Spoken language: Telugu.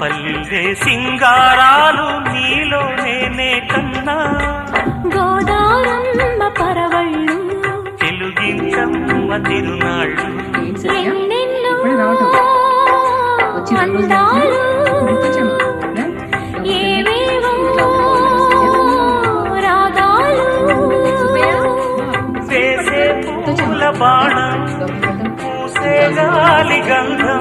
పల్లే సింగారాలు నీలోనే కన్నా గోదారమ్మ పరవళ్ళు. తెలుగించమ్మ తిరునాళ్ళు. పూసే గాలి గంగా